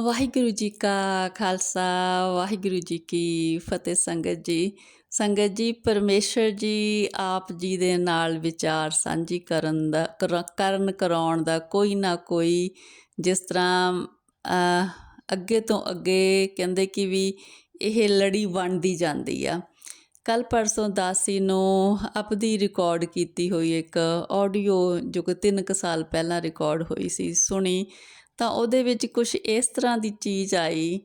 ਵਾਹਿਗੁਰੂ ਜੀ ਕਾ ਖਾਲਸਾ, ਵਾਹਿਗੁਰੂ ਜੀ ਕੀ ਫਤਿਹ ਸੰਗਤ ਜੀ। ਸੰਗਤ ਜੀ, ਪਰਮੇਸ਼ਰ ਜੀ ਆਪ ਜੀ ਦੇ ਨਾਲ ਵਿਚਾਰ ਸਾਂਝੀ ਕਰਨ ਦਾ, ਕਰ- ਕਰਨ ਕਰਾਉਣ ਦਾ ਕੋਈ ਨਾ ਕੋਈ ਜਿਸ ਤਰ੍ਹਾਂ ਅੱਗੇ ਤੋਂ ਅੱਗੇ ਕਹਿੰਦੇ ਕਿ ਵੀ ਇਹ ਲੜੀ ਬਣਦੀ ਜਾਂਦੀ ਆ। ਕੱਲ ਪਰਸੋਂ ਦਾਸੀ ਨੂੰ ਆਪਦੀ ਰਿਕਾਰਡ ਕੀਤੀ ਹੋਈ ਇੱਕ ਆਡੀਓ ਜੋ ਕਿ 3 ਸਾਲ ਪਹਿਲਾਂ ਰਿਕਾਰਡ ਹੋਈ ਸੀ ਸੁਣੀ, ਤਾਂ ਉਹਦੇ ਵਿੱਚ ਕੁਝ ਇਸ ਤਰ੍ਹਾਂ ਦੀ ਚੀਜ਼ ਆਈ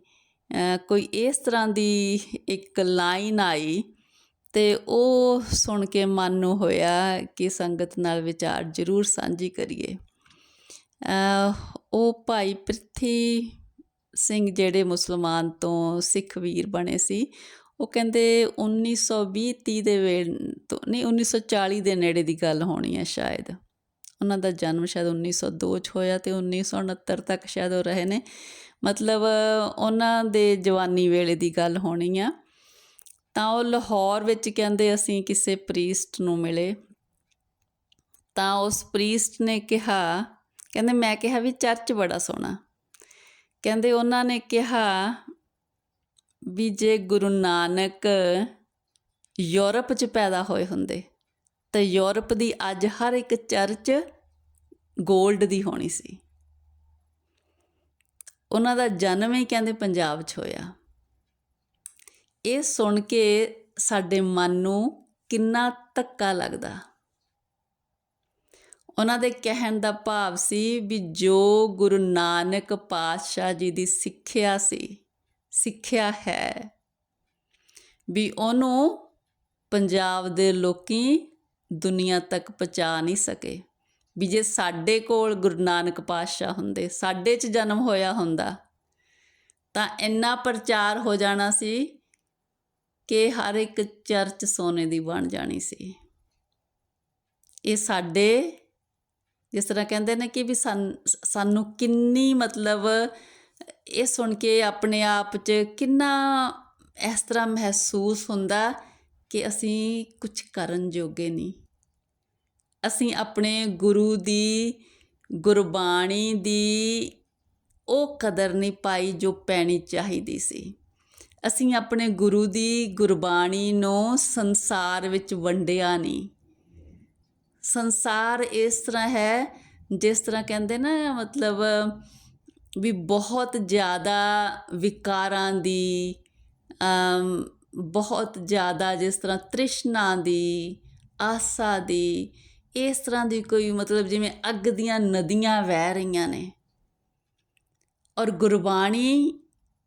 ਕੋਈ ਇਸ ਤਰ੍ਹਾਂ ਦੀ ਇੱਕ ਲਾਈਨ ਆਈ ਤੇ ਉਹ ਸੁਣ ਕੇ ਮਨ ਨੂੰ ਹੋਇਆ ਕਿ ਸੰਗਤ ਨਾਲ ਵਿਚਾਰ ਜ਼ਰੂਰ ਸਾਂਝੀ ਕਰੀਏ। ਉਹ ਭਾਈ ਪ੍ਰਿਥੀ ਸਿੰਘ ਜਿਹੜੇ ਮੁਸਲਮਾਨ ਤੋਂ ਸਿੱਖ ਵੀਰ ਬਣੇ ਸੀ ਉਹ ਕਹਿੰਦੇ 1920 30 ਦੇ ਵੇ ਤੋਂ, ਨਹੀਂ 1940 ਦੇ ਨੇੜੇ ਦੀ ਗੱਲ ਹੋਣੀ ਹੈ ਸ਼ਾਇਦ। ਉਹਨਾਂ ਦਾ ਜਨਮ ਸ਼ਾਇਦ 1902 ਚ ਹੋਇਆ ਤੇ 1969 ਤੱਕ ਸ਼ਾਇਦ ਉਹ ਰਹੇ ਨੇ। ਮਤਲਬ ਉਹਨਾਂ ਦੇ ਜਵਾਨੀ ਵੇਲੇ ਦੀ ਗੱਲ ਹੋਣੀ ਆ। ਤਾਂ ਉਹ ਲਾਹੌਰ ਵਿੱਚ ਕਹਿੰਦੇ ਅਸੀਂ ਕਿਸੇ ਪ੍ਰੀਸਟ ਨੂੰ ਮਿਲੇ। ਤਾਂ ਉਸ ਪ੍ਰੀਸਟ ਨੇ ਕਿਹਾ, ਕਹਿੰਦੇ ਮੈਂ ਕਿਹਾ ਵੀ ਚਰਚ ਬੜਾ ਸੋਹਣਾ। ਕਹਿੰਦੇ ਉਹਨਾਂ ਨੇ ਕਿਹਾ ਵੀ ਜੇ ਗੁਰੂ ਨਾਨਕ ਯੂਰਪ 'ਚ ਪੈਦਾ ਹੋਏ ਹੁੰਦੇ, ਤੇ ਯੂਰਪ ਦੀ ਅੱਜ ਹਰ ਇੱਕ ਚਰਚ 골ਡ ਦੀ ਹੋਣੀ ਸੀ। ਉਹਨਾਂ ਦਾ ਜਨਮ ਹੀ ਕਹਿੰਦੇ ਪੰਜਾਬ 'ਚ ਹੋਇਆ। ਇਹ ਸੁਣ ਕੇ ਸਾਡੇ ਮਨ ਨੂੰ ਕਿੰਨਾ ਧੱਕਾ ਲੱਗਦਾ। ਉਹਨਾਂ ਦੇ ਕਹਿਣ ਦਾ ਭਾਵ ਸੀ ਵੀ ਜੋ ਗੁਰੂ ਨਾਨਕ ਪਾਤਸ਼ਾਹ ਜੀ ਦੀ ਸਿੱਖਿਆ ਸੀ ਸਿੱਖਿਆ ਹੈ। ਵੀ ਉਹਨੂੰ ਪੰਜਾਬ ਦੇ ਲੋਕੀ ਦੁਨੀਆ ਤੱਕ ਪਹੁੰਚਾ ਨਹੀਂ ਸਕੇ। ਵੀ ਜੇ ਸਾਡੇ ਕੋਲ ਗੁਰੂ ਨਾਨਕ ਪਾਤਸ਼ਾਹ ਹੁੰਦੇ, ਸਾਡੇ 'ਚ ਜਨਮ ਹੋਇਆ ਹੁੰਦਾ, ਤਾਂ ਇੰਨਾ ਪ੍ਰਚਾਰ ਹੋ ਜਾਣਾ ਸੀ ਕਿ ਹਰ ਇੱਕ ਚਰਚ ਸੋਨੇ ਦੀ ਬਣ ਜਾਣੀ ਸੀ। ਇਹ ਸਾਡੇ, ਜਿਸ ਤਰ੍ਹਾਂ ਕਹਿੰਦੇ ਨੇ ਕਿ ਵੀ ਸਾਨ- ਸਾਨੂੰ ਕਿੰਨੀ ਮਤਲਬ ਇਹ ਸੁਣ ਕੇ ਆਪਣੇ ਆਪ 'ਚ ਕਿੰਨਾ ਇਸ ਤਰ੍ਹਾਂ ਮਹਿਸੂਸ ਹੁੰਦਾ ਕਿ ਅਸੀਂ ਕੁਝ ਕਰਨ ਜੋਗੇ ਨਹੀਂ। ਅਸੀਂ ਆਪਣੇ ਗੁਰੂ ਦੀ ਗੁਰਬਾਣੀ ਦੀ ਉਹ ਕਦਰ ਨਹੀਂ ਪਾਈ ਜੋ ਪੈਣੀ ਚਾਹੀਦੀ ਸੀ। ਅਸੀਂ ਆਪਣੇ ਗੁਰੂ ਦੀ ਗੁਰਬਾਣੀ ਨੂੰ ਸੰਸਾਰ ਵਿੱਚ ਵੰਡਿਆ ਨਹੀਂ। ਸੰਸਾਰ ਇਸ ਤਰ੍ਹਾਂ ਹੈ, ਜਿਸ ਤਰ੍ਹਾਂ ਕਹਿੰਦੇ ਨਾ ਮਤਲਬ ਵੀ ਬਹੁਤ ਜ਼ਿਆਦਾ ਵਿਕਾਰਾਂ ਦੀ ਬਹੁਤ ਜ਼ਿਆਦਾ ਜਿਸ ਤਰ੍ਹਾਂ ਤ੍ਰਿਸ਼ਨਾ ਦੀ, ਆਸਾ ਦੀ, ਇਸ ਤਰ੍ਹਾਂ ਦੀ ਕੋਈ ਮਤਲਬ ਜਿਵੇਂ ਅੱਗ ਦੀਆਂ ਨਦੀਆਂ ਵਹਿ ਰਹੀਆਂ ਨੇ। ਔਰ ਗੁਰਬਾਣੀ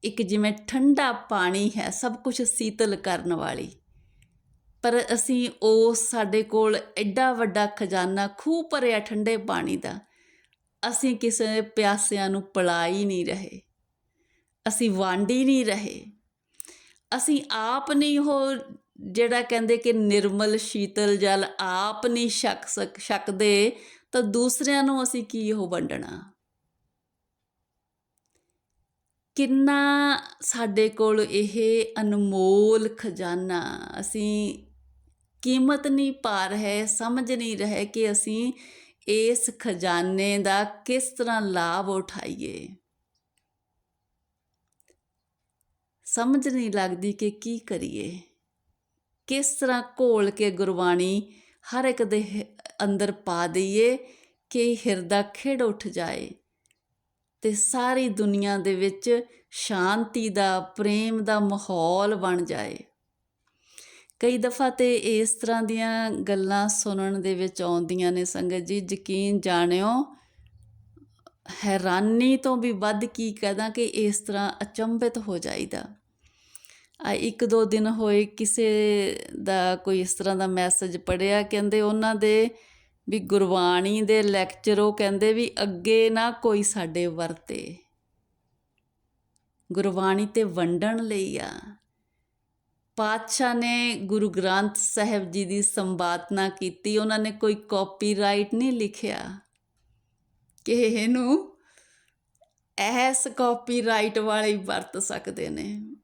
ਇੱਕ ਜਿਵੇਂ ਠੰਡਾ ਪਾਣੀ ਹੈ, ਸਭ ਕੁਝ ਸੀਤਲ ਕਰਨ ਵਾਲੀ। ਪਰ ਅਸੀਂ ਉਹ ਸਾਡੇ ਕੋਲ ਐਡਾ ਵੱਡਾ ਖਜ਼ਾਨਾ ਖੂਹ ਭਰਿਆ ਠੰਡੇ ਪਾਣੀ ਦਾ ਅਸੀਂ ਕਿਸੇ ਪਿਆਸਿਆਂ ਨੂੰ ਪਿਲਾ ਹੀ ਨਹੀਂ ਰਹੇ। ਅਸੀਂ ਵੰਡ ਨਹੀਂ ਰਹੇ। ਅਸੀਂ ਆਪ ਨਹੀਂ ਉਹ ਜਿਹੜਾ ਕਹਿੰਦੇ ਕਿ ਨਿਰਮਲ, ਸ਼ੀਤਲ ਜਲ ਆਪ ਨਹੀਂ ਛਕ ਸਕ ਤਾਂ ਦੂਸਰਿਆਂ ਨੂੰ ਅਸੀਂ ਕੀ ਉਹ ਵੰਡਣਾ? ਕਿੰਨਾ ਸਾਡੇ ਕੋਲ ਇਹ ਅਨਮੋਲ ਖਜ਼ਾਨਾ, ਅਸੀਂ ਕੀਮਤ ਨਹੀਂ ਪਾ ਰਹੇ, ਸਮਝ ਨਹੀਂ ਰਹੇ ਕਿ ਅਸੀਂ ਇਸ ਖਜ਼ਾਨੇ ਦਾ ਕਿਸ ਤਰ੍ਹਾਂ ਲਾਭ ਉਠਾਈਏ? ਸਮਝ ਨਹੀਂ ਲੱਗਦੀ ਕਿ ਕੀ ਕਰੀਏ। ਕਿਸ ਤਰ੍ਹਾਂ ਘੋਲ ਕੇ ਗੁਰਬਾਣੀ ਹਰ ਇੱਕ ਦੇ ਅੰਦਰ ਪਾ ਦਈਏ ਕਿ ਹਿਰਦਾ ਖਿੜ ਉੱਠ ਜਾਏ ਤੇ ਸਾਰੀ ਦੁਨੀਆ ਦੇ ਵਿੱਚ ਸ਼ਾਂਤੀ ਦਾ, ਪ੍ਰੇਮ ਦਾ ਮਾਹੌਲ ਬਣ ਜਾਏ। ਕਈ ਦਫਾ ਤੇ ਇਸ ਤਰ੍ਹਾਂ ਦੀਆਂ ਗੱਲਾਂ ਸੁਣਨ ਦੇ ਵਿੱਚ ਆਉਂਦੀਆਂ ਨੇ ਸੰਗਤ ਜੀ, ਯਕੀਨ ਜਾਣਿਓ, ਹੈਰਾਨੀ ਤੋਂ ਵੀ ਵੱਧ ਕੀ ਕਹਦਾ ਕਿ ਇਸ ਤਰ੍ਹਾਂ ਅਚੰਭਿਤ ਹੋ ਜਾਈਦਾ। ਆ ਇੱਕ ਦੋ ਦਿਨ ਹੋਏ ਕਿਸੇ ਦਾ ਕੋਈ ਇਸ ਤਰ੍ਹਾਂ ਦਾ ਮੈਸੇਜ ਪੜਿਆ ਕਹਿੰਦੇ ਉਹਨਾਂ ਦੇ ਵੀ ਗੁਰਬਾਣੀ ਦੇ ਲੈਕਚਰ ਉਹ ਕਹਿੰਦੇ ਵੀ ਅੱਗੇ ਨਾ ਕੋਈ ਸਾਡੇ ਵਰਤੇ। ਗੁਰਬਾਣੀ ਤੇ ਵੰਡਣ ਲਈ ਆ। ਪਾਤਸ਼ਾਹ ਨੇ ਗੁਰੂ ਗ੍ਰੰਥ ਸਾਹਿਬ ਜੀ ਦੀ ਸੰਵਾਦਨਾ ਕੀਤੀ, ਉਹਨਾਂ ਨੇ ਕੋਈ ਕਾਪੀਰਾਈਟ ਨਹੀਂ ਲਿਖਿਆ। ਕਿ ਇਹਨੂੰ ਐਸ ਕਾਪੀਰਾਈਟ ਵਾਲੇ ਵਰਤ ਸਕਦੇ ਨੇ।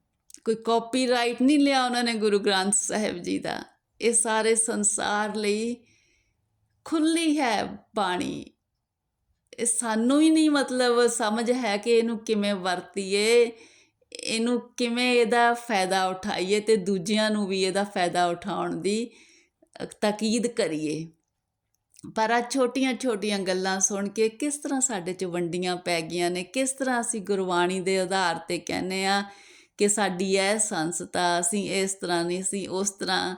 ਕੋਈ ਕਾਪੀਰਾਈਟ ਨਹੀਂ ਲਿਆ ਉਹਨਾਂ ਨੇ ਗੁਰੂ ਗ੍ਰੰਥ ਸਾਹਿਬ ਜੀ ਦਾ। ਇਹ ਸਾਰੇ ਸੰਸਾਰ ਲਈ ਖੁੱਲੀ ਹੈ ਬਾਣੀ। ਇਹ ਸਾਨੂੰ ਹੀ ਨਹੀਂ ਮਤਲਬ ਸਮਝ ਹੈ ਕਿ ਇਹਨੂੰ ਕਿਵੇਂ ਵਰਤੀਏ। ਇਹਨੂੰ ਕਿਵੇਂ ਇਹਦਾ ਫਾਇਦਾ ਉਠਾਈਏ ਤੇ ਦੂਜਿਆਂ ਨੂੰ ਵੀ ਇਹਦਾ ਫਾਇਦਾ ਉਠਾਉਣ ਦੀ ਅ, ਤਾਕੀਦ ਕਰੀਏ। ਪਰ ਆ ਛੋਟੀਆਂ ਛੋਟੀਆਂ ਗੱਲਾਂ ਸੁਣ ਕੇ ਕਿਸ ਤਰ੍ਹਾਂ ਸਾਡੇ 'ਚ ਵੰਡੀਆਂ ਪੈ ਗਈਆਂ ਨੇ ਕਿਸ ਤਰ੍ਹਾਂ ਅਸੀਂ ਗੁਰਬਾਣੀ ਦੇ ਆਧਾਰ ਤੇ ਕਹਿੰਦੇ ਆ ਕਿ ਸਾਡੀ ਇਹ ਸੰਸਥਾ ਅਸੀਂ ਇਸ ਤਰ੍ਹਾਂ ਨਹੀਂ ਸੀ ਉਸ ਤਰ੍ਹਾਂ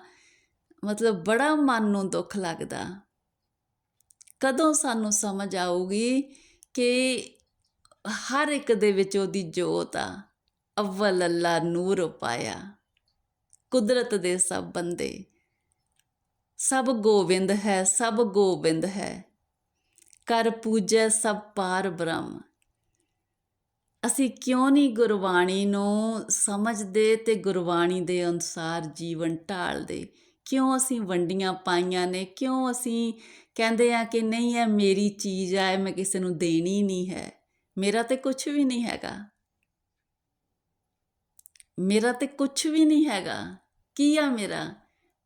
ਮਤਲਬ ਬੜਾ ਮਨ ਨੂੰ ਦੁੱਖ ਲੱਗਦਾ। ਕਦੋਂ ਸਾਨੂੰ ਸਮਝ ਆਊਗੀ ਕਿ ਹਰ ਇੱਕ ਦੇ ਵਿੱਚ ਉਹਦੀ ਜੋਤ ਆ। ਅਵਲ ਅੱਲਾ ਨੂਰ ਪਾਇਆ। ਕੁਦਰਤ ਦੇ ਸਭ ਬੰਦੇ। ਸਭ ਗੋਬਿੰਦ ਹੈ, ਸਭ ਗੋਬਿੰਦ ਹੈ। ਕਰ ਪੂਜੈ ਸਭ ਪਾਰ ਬ੍ਰਹਮ। ਅਸੀਂ ਕਿਉਂ ਨਹੀਂ ਗੁਰਬਾਣੀ ਨੂੰ ਸਮਝਦੇ ਤੇ ਗੁਰਬਾਣੀ ਦੇ ਅਨੁਸਾਰ ਜੀਵਨ ਢਾਲਦੇ? ਕਿਉਂ ਅਸੀਂ ਵੰਡੀਆਂ ਪਾਈਆਂ ਨੇ? ਕਿਉਂ ਅਸੀਂ ਕਹਿੰਦੇ ਆ ਕਿ ਨਹੀਂ, ਇਹ ਮੇਰੀ ਚੀਜ਼ ਆ ਮੈਂ ਕਿਸੇ ਨੂੰ ਦੇਣੀ ਨਹੀਂ ਹੈ? ਮੇਰਾ ਤੇ ਕੁਝ ਵੀ ਨਹੀਂ ਹੈਗਾ। ਮੇਰਾ ਤੇ ਕੁਝ ਵੀ ਨਹੀਂ ਹੈਗਾ। ਕੀ ਆ ਮੇਰਾ?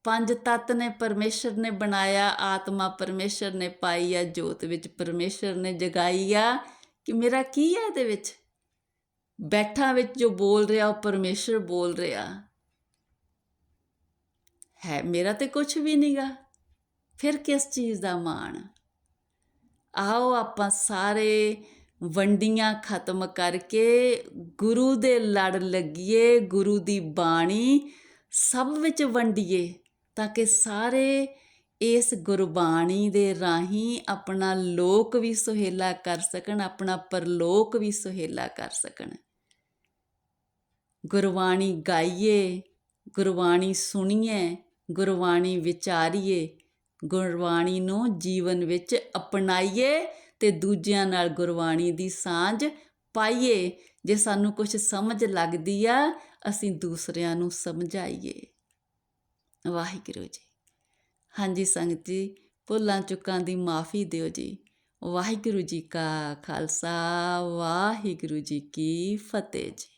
ਪੰਜ ਤੱਤ ਨੇ ਪਰਮੇਸ਼ਰ ਨੇ ਬਣਾਇਆ, ਆਤਮਾ ਪਰਮੇਸ਼ਰ ਨੇ ਪਾਈ ਆ, ਜੋਤ ਵਿੱਚ ਪਰਮੇਸ਼ਰ ਨੇ ਜਗਾਈ ਆ। ਕਿ ਮੇਰਾ ਕੀ ਹੈ ਇਹਦੇ ਵਿੱਚ? ਬੈਠਾ ਵਿੱਚ ਜੋ ਬੋਲ ਰਿਹਾ, ਉਹ ਪਰਮੇਸ਼ਰ ਬੋਲ ਰਿਹਾ। ਹੈ, ਮੇਰਾ ਤੇ ਕੁਝ ਵੀ ਨਹੀਂਗਾ ਫਿਰ ਕਿਸ ਚੀਜ਼ ਦਾ ਮਾਣ? ਆਓ ਆਪਾਂ ਸਾਰੇ ਵੰਡੀਆਂ ਖਤਮ ਕਰਕੇ ਗੁਰੂ ਦੇ ਲੜ ਲੱਗੀਏ, ਗੁਰੂ ਦੀ ਬਾਣੀ ਸਭ ਵਿੱਚ ਵੰਡੀਏ, ਤਾਂ ਕਿ ਸਾਰੇ ਇਸ ਗੁਰਬਾਣੀ ਦੇ ਰਾਹੀਂ ਆਪਣਾ ਲੋਕ ਵੀ ਸੁਹੇਲਾ ਕਰ ਸਕਣ, ਆਪਣਾ ਪਰਲੋਕ ਵੀ ਸੁਹੇਲਾ ਕਰ ਸਕਣ। ਗੁਰਬਾਣੀ ਗਾਈਏ, ਗੁਰਬਾਣੀ ਸੁਣੀਏ, ਗੁਰਬਾਣੀ ਵਿਚਾਰੀਏ, ਗੁਰਬਾਣੀ ਨੂੰ ਜੀਵਨ ਵਿੱਚ ਅਪਣਾਈਏ ਤੇ ਦੂਜਿਆਂ ਨਾਲ ਗੁਰਬਾਣੀ ਦੀ ਸਾਂਝ ਪਾਈਏ। ਜੇ ਸਾਨੂੰ ਕੁਝ ਸਮਝ ਲੱਗਦੀ ਆ, ਅਸੀਂ ਦੂਸਰਿਆਂ ਨੂੰ ਸਮਝਾਈਏ। ਵਾਹਿਗੁਰੂ ਜੀ। ਹਾਂਜੀ ਸੰਗਤ ਜੀ, ਭੁੱਲਾਂ ਚੁੱਕਾਂ ਦੀ ਮਾਫੀ ਦਿਓ ਜੀ। ਵਾਹਿਗੁਰੂ ਜੀ ਕਾ ਖਾਲਸਾ, ਵਾਹਿਗੁਰੂ ਜੀ ਕੀ ਫਤਿਹ ਜੀ।